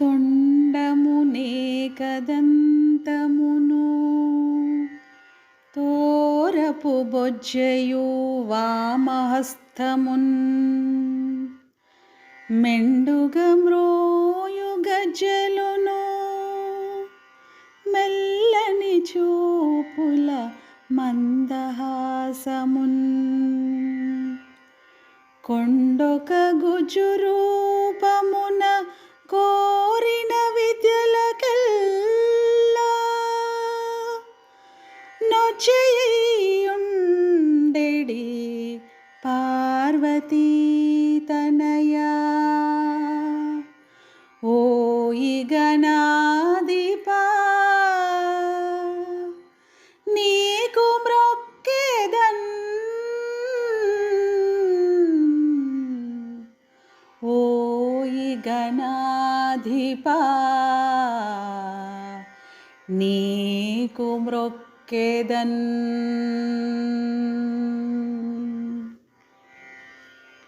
తొండమునే కదంతమును. తోరపు బొజ్జయు వామహస్తమున్. మెండుగ మ్రోయు గజ్జలును మెల్లని చూపుల మందహాసమున్. కొండొక గుజురూ చేయుండెడి పార్వతీ తనయా. ఓయి గణాధిపా నీకు మ్రొక్కెదన్. ఓయి గణాధిపా నీకు మ్రొక్క கேதன்